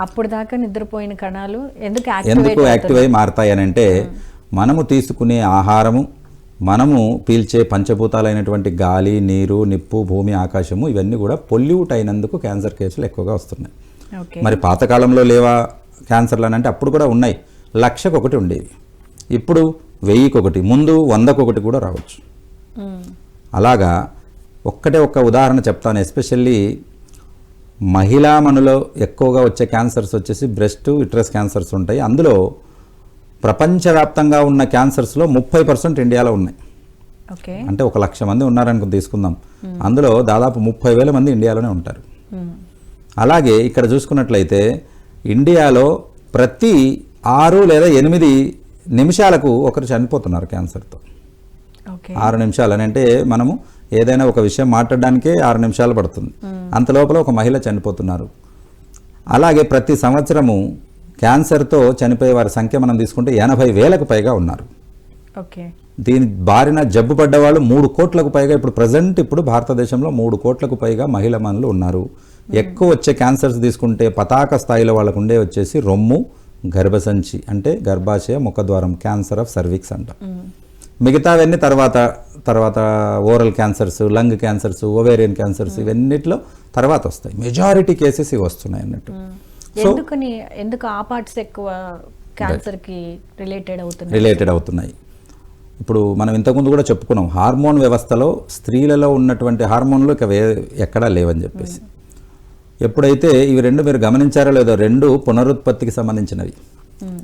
అప్పుడు దాకా నిద్రపోయిన కణాలు ఎందుకు ఎందుకు యాక్టివ్ అయి మారతాయి అని అంటే మనము తీసుకునే ఆహారము మనము పీల్చే పంచభూతాలైనటువంటి గాలి నీరు నిప్పు భూమి ఆకాశము ఇవన్నీ కూడా పొల్యూట్ అయినందుకు క్యాన్సర్ కేసులు ఎక్కువగా వస్తున్నాయి. మరి పాతకాలంలో లేవా క్యాన్సర్లు అని అంటే అప్పుడు కూడా ఉన్నాయి. లక్షకు ఒకటి ఉండేవి. ఇప్పుడు వెయ్యికి ఒకటి ముందు వందకు ఒకటి కూడా రావచ్చు. అలాగా ఒక్కటే ఒక్క ఉదాహరణ చెప్తాను. ఎస్పెషల్లీ మహిళా మనులో ఎక్కువగా వచ్చే క్యాన్సర్స్ వచ్చేసి బ్రెస్ట్ ఇట్రస్ క్యాన్సర్స్ ఉంటాయి. అందులో ప్రపంచవ్యాప్తంగా ఉన్న క్యాన్సర్స్లో ముప్పై పర్సెంట్ ఇండియాలో ఉన్నాయి. ఓకే. అంటే ఒక లక్ష మంది ఉన్నారనుకో తీసుకుందాం. అందులో దాదాపు ముప్పై వేల మంది ఇండియాలోనే ఉంటారు. అలాగే ఇక్కడ చూసుకున్నట్లయితే ఇండియాలో ప్రతి ఆరు లేదా ఎనిమిది నిమిషాలకు ఒకరు చనిపోతున్నారు క్యాన్సర్తో. ఆరు నిమిషాలు అని అంటే మనము ఏదైనా ఒక విషయం మాట్లాడడానికే ఆరు నిమిషాలు పడుతుంది. అంత లోపల ఒక మహిళ చనిపోతున్నారు. అలాగే ప్రతి సంవత్సరము క్యాన్సర్తో చనిపోయే వారి సంఖ్య మనం తీసుకుంటే ఎనభై వేలకు పైగా ఉన్నారు. ఓకే. దీని బారిన జబ్బు పడ్డ వాళ్ళు మూడు కోట్లకు పైగా ఇప్పుడు ప్రజెంట్ ఇప్పుడు భారతదేశంలో మూడు కోట్లకు పైగా మహిళ మనులు ఉన్నారు. ఎక్కువ వచ్చే క్యాన్సర్స్ తీసుకుంటే పతాక స్థాయిలో వాళ్ళకు ఉండే వచ్చేసి రొమ్ము గర్భసంచి అంటే గర్భాశయ ముఖద్వారం క్యాన్సర్ ఆఫ్ సర్విక్స్ అంట. మిగతావన్నీ తర్వాత తర్వాత oral cancers lung cancers ovarian cancers ఇవన్నిట్లో తర్వాత వస్తాయి. మెజారిటీ కేసెస్ ఇవి వస్తున్నాయి అన్నట్టు. ఎందుకని ఎందుకు ఆ పార్ట్స్ ఎక్కువ క్యాన్సర్కి రిలేటెడ్ అవుతున్నాయి? రిలేటెడ్ అవుతున్నాయి. ఇప్పుడు మనం ఇంతకుముందు కూడా చెప్పుకున్నాం హార్మోన్ వ్యవస్థలో స్త్రీలలో ఉన్నటువంటి హార్మోన్లు ఇక వే ఎక్కడా లేవని చెప్పేసి. ఎప్పుడైతే ఇవి రెండు మీరు గమనించారో లేదో రెండు పునరుత్పత్తికి సంబంధించినవి.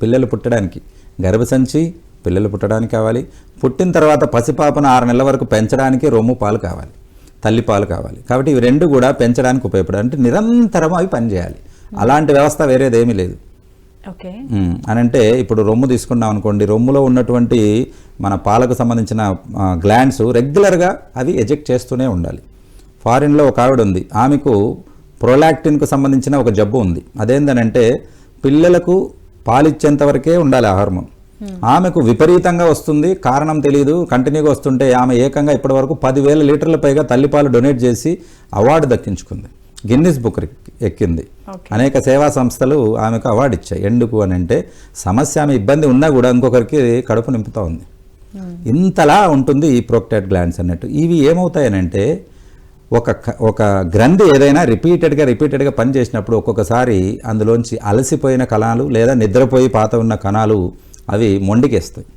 పిల్లలు పుట్టడానికి గర్భసంచి పిల్లలు పుట్టడానికి కావాలి. పుట్టిన తర్వాత పసిపాపను ఆరు నెలల వరకు పెంచడానికి రొమ్ము పాలు కావాలి. తల్లి పాలు కావాలి. కాబట్టి ఇవి రెండు కూడా పెంచడానికి ఉపయోగపడాలి. అంటే నిరంతరం అవి పనిచేయాలి. అలాంటి వ్యవస్థ వేరేదేమీ లేదు. ఓకే. మ్మ్. అని అంటే ఇప్పుడు రొమ్ము తీసుకున్నాం అనుకోండి. రొమ్ములో ఉన్నటువంటి మన పాలకు సంబంధించిన గ్లాండ్స్ రెగ్యులర్గా అవి ఎజెక్ట్ చేస్తూనే ఉండాలి. ఫారిన్లో ఒక ఆవిడ ఉంది. ఆమెకు ప్రొలాక్టిన్కు సంబంధించిన ఒక జబ్బు ఉంది. అదేంటనంటే పిల్లలకు పాలిచ్చేంత వరకే ఉండాలి ఆ హార్మోన్. ఆమెకు విపరీతంగా వస్తుంది. కారణం తెలియదు కంటిన్యూగా వస్తుంటే ఆమె ఏకంగా ఇప్పటివరకు పదివేల లీటర్ల పైగా తల్లిపాలు డొనేట్ చేసి అవార్డు దక్కించుకుంది. గిన్నిస్ బుక్ ఎక్కింది. అనేక సేవా సంస్థలు ఆమెకు అవార్డు ఇచ్చాయి. ఎందుకు అని అంటే సమస్య ఆమె ఇబ్బంది ఉన్నా కూడా ఇంకొకరికి కడుపు నింపుతా ఉంది. ఇంతలా ఉంటుంది ఈ ప్రోక్టేట్ గ్లాండ్స్ అన్నట్టు. ఇవి ఏమవుతాయనంటే ఒక ఒక గ్రంథి ఏదైనా రిపీటెడ్గా రిపీటెడ్గా పనిచేసినప్పుడు ఒక్కొక్కసారి అందులోంచి అలసిపోయిన కణాలు లేదా నిద్రపోయి పాత ఉన్న కణాలు అవి మొండికేస్తాయి.